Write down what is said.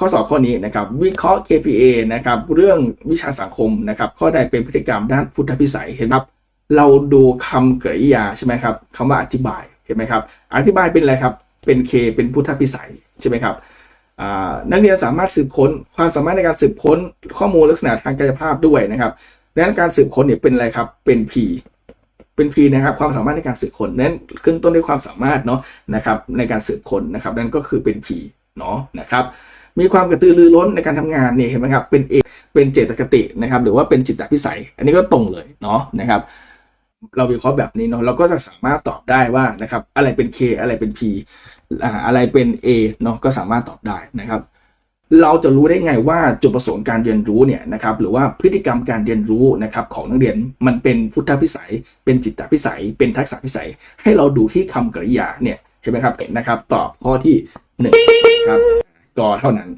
ข้อสอบข้อนี้นะครับวิเคราะห์ KPA นะครับเรื่องวิชาสังคมนะครับข้อใดเป็นพฤติกรรมด้านพุทธพิสัยเห็นไหมครับเราดูคำกริยาใช่ไหมครับคำว่าอธิบายเห็นไหมครับอธิบายเป็นอะไรครับเป็น K เป็นพุทธพิสัยใช่ไหมครับนักเรียนสามารถสืบค้นความสามารถในการสืบค้นข้อมูลลักษณะทางกายภาพด้วยนะครับดังนั้นการสืบค้นเนี่ยเป็นอะไรครับเป็น P เป็น P นะครับความสามารถในการสืบค้นนั้นขึ้นต้นด้วยความสามารถเนาะนะครับในการสืบค้นนะครับนั่นก็คือเป็น P เนาะนะครับ มีความกระตือรือร้นในการทำงานเนี่ยเห็นไหมครับเป็นเอเป็นเจตคตินะครับหรือว่าเป็นจิตตพิสัย อันนี้ก็ตรงเลยเนาะนะครับเราวิเคราะห์แบบนี้เนาะเราก็จะสามารถตอบได้ว่านะครับอะไรเป็น K อะไรเป็น P อ่าอะไรเป็น A เนาะก็สามารถตอบได้นะครับ เราจะรู้ได้ไงว่าจุดประสงค์การเรียนรู้เนี่ยนะครับหรือว่าพฤติกรรมการเรียนรู้นะครับของนักเรียนมันเป็นพุทธพิสัย เป็นจิตตพิสัย เป็นทักษะพิสัย ให้เราดูที่คำกริยาเนี่ยเห็นไหมครับเห็นนะครับ ตอบข้อที่หนึ่งครับ ก็เท่านั้น